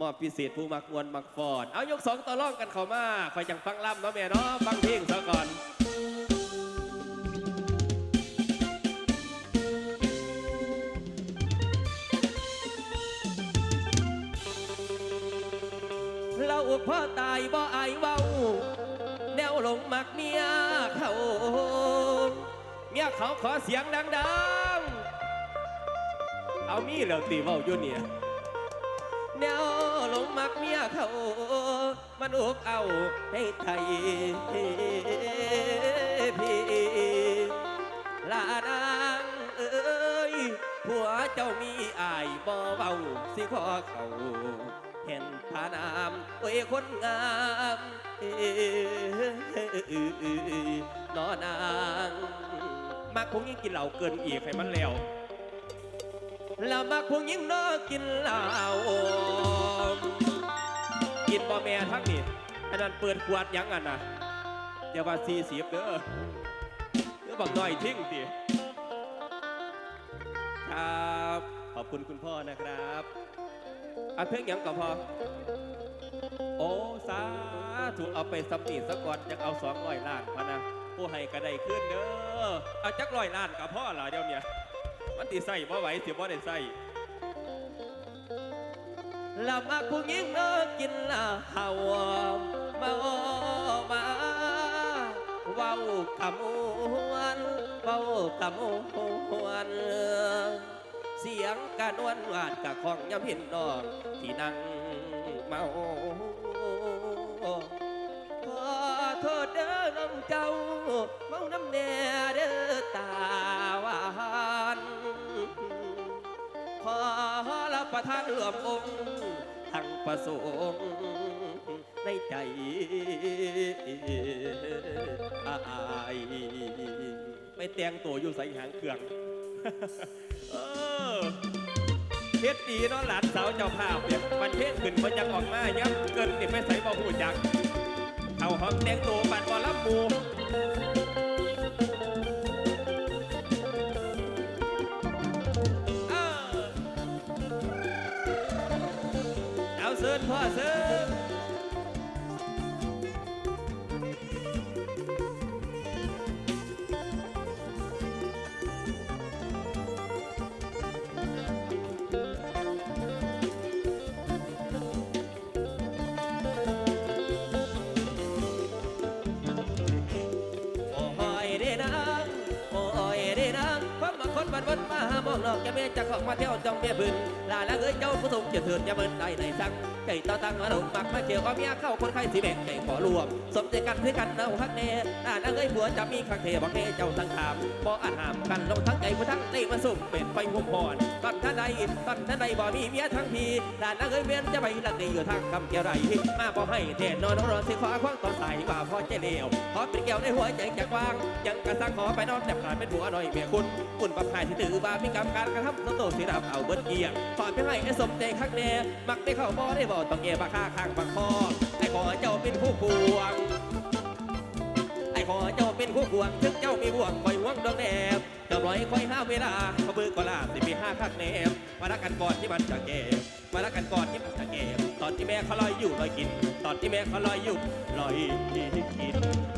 มอบพิเศษผู้มักวนมักฟอนเอายกสองต่อรองกันเข้ามาคอยจังฟังล่ำเนาะแม่เนาะฟังเพลงซะก่อนเราพ่อตายบ่อายเว้า แนวหลงมักเมียเขาเมียเขาขอเสียงดังๆ เอามีเหลือตีเว้าอยู่เนี่ย แนวหลงมักเมียเขา มันอุกเอาให้ไทยพี่ลานางเอ้ยผัวเจ้ามีอายบ่เบาสิขอเขาเห็นพานามโอ้ยคนงามเอ้ยนอนางมักคงยิ่งกินเหล้าเกินอีกให้มันแล้ว แล้วมักคงยิ่งนอกินเหล้ากินบ่แม่ทั้งนี้อันนั้นเปิดขวดยังอันน่ะอย่าว่าสี่สิบเด้อเด้อบอกหน้อยทิ้งติครับ ขอบคุณคุณพ่อนะครับอันเพลงยังก็พอโอ้สาถูกเอาไปสำนีสะก่อนยังเอาสองร้อยล้านพะนะผู้ให้ก็ได้ขึ้นเด้อเอาจักร้อยล้านกับพ่อเหรอเดี๋ยวเนี้ มันตีใส่บ่ไหวสิบ่ได้ใส่ลำมาผู้หญิงเนอกินเหล้าเมาโอมาเว้าคำอ้วนเว้าคำอ้วนเสียงกานวนหวานกะของย้ำเห็นนองที่นั่งเมาขอโทษเด้อน้องเจ้าเมาน้ำแน่เด้อตาวา นขอรับประทานรวมองค์ทั้งประสงค์ในใจอายไปแต่งตัวอยู่ใส่หางเครื่องเออเฮ็ดดีเนาะหลานสาวเจ้าภาพเนี่ยมันเพ่งขึ้นมันยังออกมาย้ำเกินนี่ไปใส่บ่หูจัก เอาหองแต่งตัวปัดบอลำหมู เอาเสิ มันวันมาหามองนอกจะเมียจะของมาเที่ยวจองเมียบืนลาละเอ้ยเจ้าผู้ทรงจะเถิดจะเมินได้ในสั่งใจต่อตั้งมาหลงมักมาเกี่ยวกับเมียเข้าคนไข้สิแบ่งใจขอรวม สมใจกันคือกันเอาฮักแน่ลาละเอ้ยผัวจะมีข้างเทบอกเน่เจ้าทั้งถามบ่อาหามกันลงทั้งใจผู้ทั้งในมาสุ่มเป็นไฟหุ่มพรตอนท่านใดตอนท่านใดบ่มีเมียทั้งทีลาละเอ้ยเมียจะไปลักดีอยู่ทางคำเกี่ยวไรมาบ่ให้แน่นอนรอสิขอคว้างตอนใส่ว่าพอใจเลวขอเป็นแก้วในหัวใจจากวางยังกระซังขอไปนอนแต่ขาดเป็นผัวหน่อยเมียคุณคุณประพายที่ถือบาปมีกรรมการกระทำสมโตสิรับเอาเบิดเกียงฝากไปให้ไอ้สมใจข้างแน่มักได้เข้าบ่ได้บ่ต้องเงบาค่าข้างบักคอไอ้ขอเจ้าเป็นผู้ควงไอ้ขอเจ้าเป็นผู้ควงถึงเจ้ามีบ่วงคอยห่วงดอกแนบเจ้าปล่อยคอยห้าเวลาเขาเบิกก็ลาสิมีห้าข้างแนบมารักกันก่อนที่มันจะเก็บมารักกันก่อนที่มันจะเก็บตอนที่แม่เขาลอยอยู่ลอยกิน ตอนที่แม่เขาลอยอยู่ลอยกิน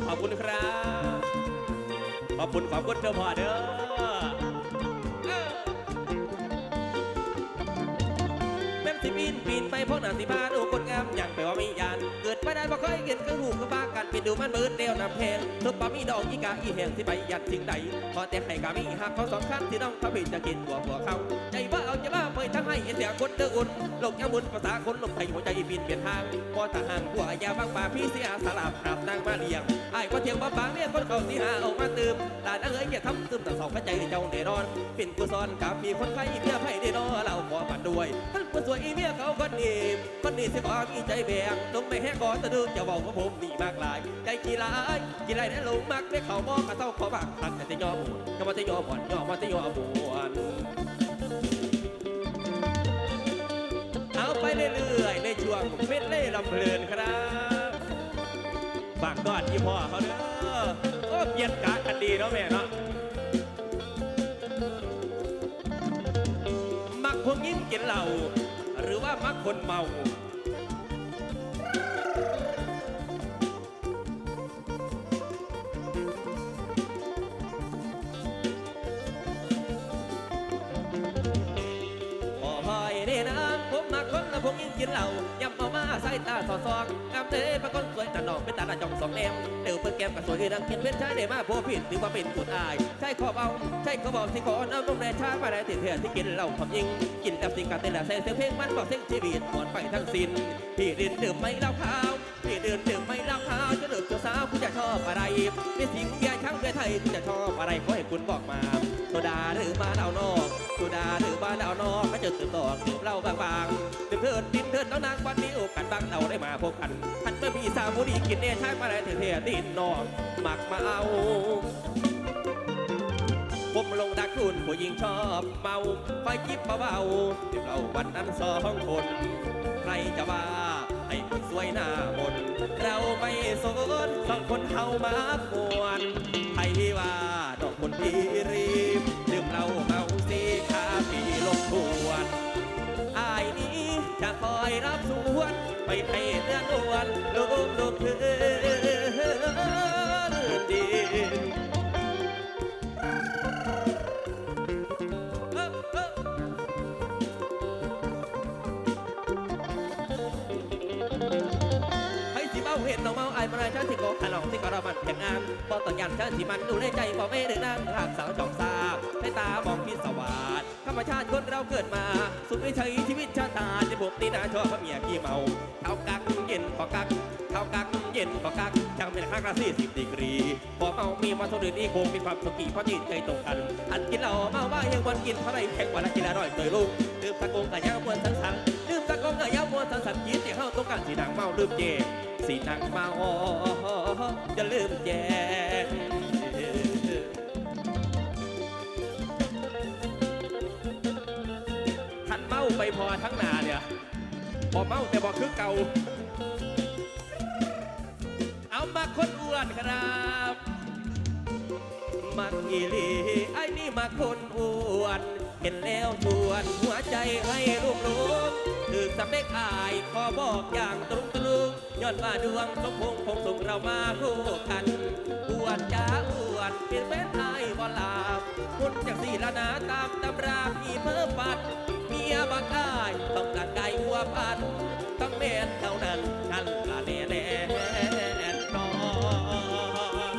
ขอบคุณครับขอบคุณขอบคุณเจ้าพ่อเด้อ พวกนั้นสิพาดูคนงามอย่างไปว่ามียาน เกิดมาได้บ่เคยเห็นก็หูก็บ้ากันไปดูมันมืดเดียวน้ำแพงทุกปามีดอกอีกาอีแหงสิไปยันสิ่งใดพอแต่ให้กามีหักเขาสองข้างที่น้องเขาผิดจะกินตัวหัวเขาใจว่าเอาจะบ้าเผยทั้งให้เสียคนเดืออุ่นโลกยามุนภาษาคนลมไทยหัวใจบินเปลี่ยนทางพอทหารหัวยาบางป่าพี่เสียสลับหาบนางมาเลี้ยง เทียงบ้าบางเนี่ยคนเขาที่หาเอามาตื่มหลานเอ้ยอย่าทำตืมแต่สองกระใจเจ้าแน่นอนเป็นกุศลกับมีคนไข้เมียไผ่ได้นอเราขอบันด้วยท่านผู้สวยอีเมียเขาคนนี้คนนี้สิขอมีใจแบ่งลงไม่แห้ก่อนตะดึงจะบอกว่าผมมีมากหลายใจกีฬายกีฬายนั้นลงมากได้เขามองกระเต้าขอบักทักแต่จะยอมหมุนก็มาจะยอบ่อนยอมมาจะยอบวนเอาไปเรื่อยๆในช่วงเฟสเล่ลำเพลินครับ ดอดที่พ่อเขาเด้อโอ้เกียรกะกันดีเนาะแม่เนาะมักพวกยิ้มกินเหล่าหรือว่ามักคนเมาพอพอยนี่นะผมมักคนแล้วผมยิ้มกินเหล่าาใส่ตาสอดซองงามเด้ปะก้นสวยตาหนองเป็นตาตาจองสองแนมเดี๋ยวเปิ้นแก้มกับสวยดังเขียนเว้นชายได้มาโพผิดถือว่าเป็นกุดอาย ใช่ขอเบาใช่ขอบอกสิขอน้ำนมแร่ชามาแร่ติดเถื่อนที่กินเหล้าความยิงกินกับสิ่งกัดเต้นและใส่เสียงเพลงมันบอกเส้นชีวิตหมดไปทั้งสิ้นพี่ดินดื่มไม่เหล้าขาว พี่เดื่มดื่มไม่เล้าขาจะเลิกตัวสาวคุณจะชอบอะไรมีสิ่งเบียร์ช่างเบียร์ไทยคุณจะชอบอะไรขอให้คุณบอกมาโซดาหรือมาเหล้านอกโซดาหรือมาเหล้านอกก็จะตื่นต่อดื่มเหล้าบางๆดื่มเถิดดินเถิดแล้วนางวันนี้โอกาสบางเราได้มาพบกันทันเมื่อพี่สาวบุรีกินเน่ช่างมาได้เถื่อนดินนอกหมักมาเอาผมลงดักคุณผู้หญิงชอบเมาไฟจิบเบาๆดื่มเราวันนั้นสองคนใครจะว่า ให้คนสวยหน้าบน เราไม่สนสองคนเฮามากวนใครว่าดอกคนพีรีบดื่มเราเมาสีขาปีลงทวนอายนี้จะคอยรับส่วน ไปให้เนื้อนวลลูกลูกคือ พอต่อยันชาสิมันดูในใจพอไม่ได้นั่งหากสาวจองซาในตามองพิศวาสธรรมชาติคนเราเกิดมา สุดวิชัยชีวิตชาตาจะบุกตีนาชอบพระเมียขี้เมาเท่ากักเย็นพอกักเท่ากักเย็นพอกักช่างเป็นข้างละสี่สิบดีกรีพอเมามีมาสดื่นอีกคงมีความสุขีเพราะจิตใจตรงกัน อันกินเหล้าเมาว่ายังวันกินเท่าไรแข่งวันละกินละร้อยตัวลูกดื่มตะกงกับยามวนสังสรรค์ดื่มตะกงกับยามวนสังสรรค์ยินที่เข้าต้องการสีนางเมาลืมเจงสีนางเมาจะลืมแจ ไปพอทั้งนาเนี่ยพอเมาแต่บอกคือเก่า เอามาคนอ้วนครับ มักอีลีไอ้นี่มาคนอ้วน เห็นแล้วชวนหัวใจให้ลุกลุกคือสเปกอายขอบอกอย่างตรงตรงย้อนว่าดวงสมพงษ์คงส่งเรามาคู่กันอ้วนจ้าอ้วนเป็นแฟนไอ้บอลาบคุณจากสีละนาตามตำราพี่เพิ่มปัด เมียบางอ้ายต้องการไก่หัวพันต้องเมนเท่านั้นฉันละแน่แน่นอน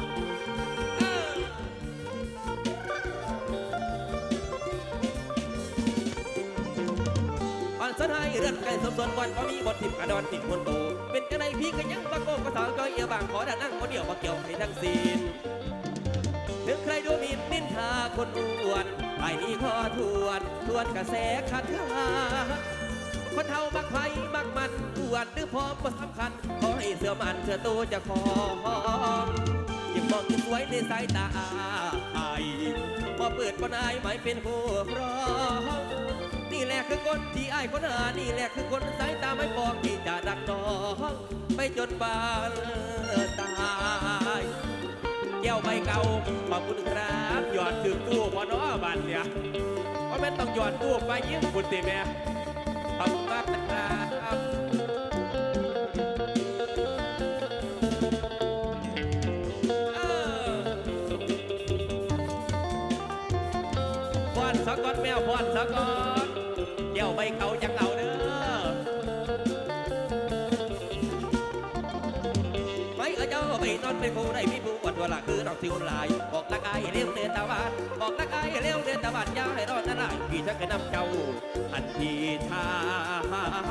อ่อนสนายเรื่อนไก่สมส่วนวันพอมีบททิมกระดอนติดคนโตเป็นกันในพี่ก็ยังประโกกระสาวก็เอียบางขอด่านั่งคนเดียวมาเกี่ยวให้ทั้งสิ้นถึงใครดูมิ่นนินทาคนอ้วน ไอ้นี่ขอทวนทวนกระแสคาถาคนเท่ามักไผมักมันอ้วนหรือพร้อมก็สำคัญขอให้เสื้อมันเสื้อตัวจะของยิ่งมองยิ่งสวยในสายตาไอ้พอเปิดปนายไม่เป็นผู้ครองนี่แหละคือคนที่ไอ้คนหานี่แหละคือคนสายตาไม่ปองที่จะดักน้องไปจนบานตาย แก้วใบเก่าขอบคุณครับหยอดถึงตู้พอน้อบันเนี่ยเพราแม่ต้องหยอดตู้ไปยิ่งคุณติแม่ขอบคุณมากนะครับ ไม่เออเจ้าไปนอนเป็นผู้ได้พี่ผู้วัดวละคือดอกสิวลาย บอกละกายเร็วเดินตะวันบอกละกายเร็วเดินตะวันย่าให้รอดนั่นไรพี่จะกระนำเจ้าอันพี่ชา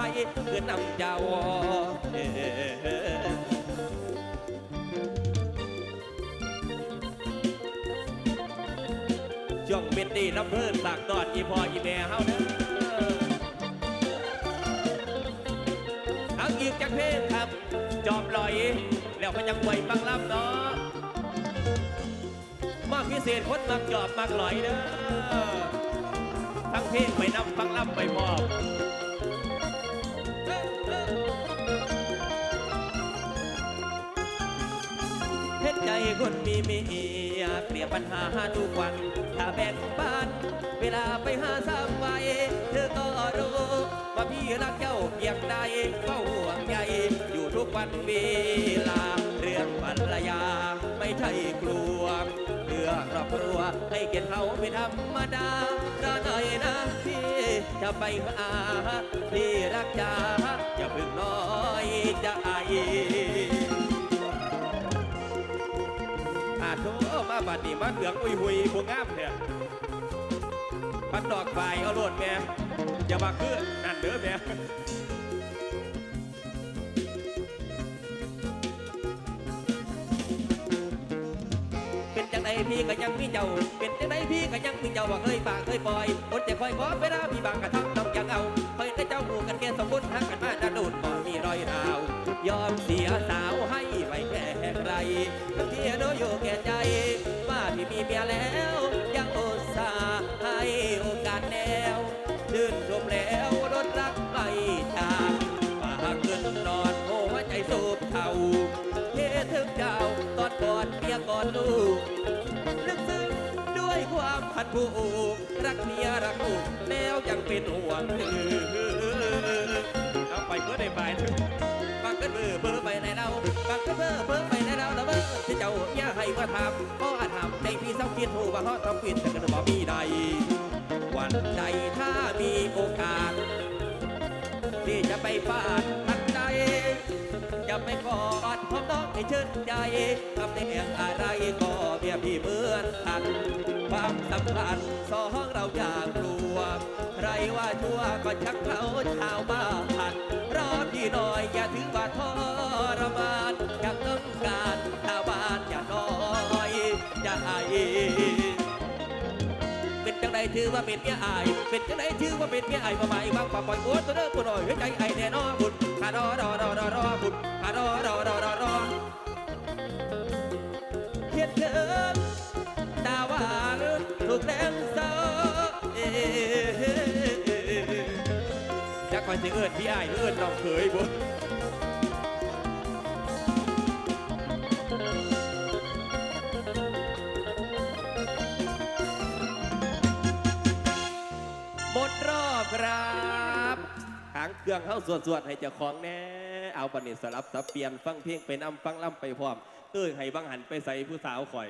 ยคือนำเจ้าเอ้ช่วงเป็นดีน้ำเพิ่นสากตอดอีพ่ออีแม่เฮาเด้อเอาอีกจากเพลงครับ จอมลอย แล้วก็ยังไหวฟังลำเนาะมากพิเศษคนมักจอบมักลอยเด้อทั้งเพลงไปนำฟังลำไปมอบเห็นใจคนมีเมียเปลี่ยนปัญหาทุกวัน ถ้าแบ่งบ้าน เวลาไปหาสามไวเธอก็รู้ว่าพี่รักเจ้าเพียงใดเฝ้าห่วงใย ทุกวันเวลา เรื่องภรรยาไม่ใช่กลัว เรื่องครอบครัวให้เกียรติเขาเป็นธรรมดาจะหน่อยนะที่จะไปหาที่รักจาอย่าพึ่งน้อยจะอายอาโทมาบัดนี้มาเหลืองอุยหุยบวงงามเนี่ยปัดดอกไฟเอาโลดแม่อย่ามาคือนั่นเด้อแม่ ดพี่ก็ยังมีเจ้า เป็นจังไดพี่ก็ยังมีเจ้าว่าเคยปากเคยปล่อยอดจะคอยขอเวลาพี่บางกระทำต้องยังเอาคอยได้เจ้าหูกันแค่สมบูรณ์หักกันมาดาดูดบ่มีรอยราว ยอมเสียสาวให้ไว้แค่ใครทั้งที่รู้อยู่แก่ใจ ว่าพี่มีเมียแล้ว ยังอุตส่าห์ให้โอกาสแนวชื่นชมแล้วรถรักไปจากฝากเงินนอนหัวใจสูบเท่าเทถึงเจ้าตอนก่อนเมียก่อนลูก มันผูกรักเมียรักลูกแล้วยังเป็นห่วงเอาไปเพื่อได้ไปบางกันเบอร์เบอร์ไปในเราบางกันเบอร์เบอร์ไปในเราแล้วเบอร์ที่เจ้าอย่าให้มาทำก็อาจทำในพี่เศร้าคิดหูว่าเขาทำผิดแต่กันบอกมีใด วันใดถ้ามีโอกาส ที่จะไปฟาดทักใจจะไปกอดพร้อมน้อ ให้ชื่นใจทำในเรื่องอะไรก็เบียพี่เหมือนกันความสำคัญสองเราอย่างกลัวใครว่าชั่วก็ชักเขาชาวบ้านรอพี่หน่อยอย่าถือว่าทรมาน ถือว่าเป็นเมียอาย เป็นจังใดถือว่าเป็นเมียอายมาหมายบางฝ่าปล่อยโอ้ตัวเด้อตัวหน่อยหัวใจไอ้แน่นอนบุญขารอรอรอรอรอบุญขารอรอรอรอรอเขียนเถิงตาหวานถูกแรงเศร้าเอ๊ะจะคอยสิเอิญพี่อายเอิญน้องเขยบุ เครื่องเข้าสวดสวดให้เจ้าของแน่เอาปันนิตสลับสับเปลี่ยนฟังเพลงไปนำฟังล่ำไปพร้อมเอ้ยให้บังหันไปใส่ผู้สาวคอย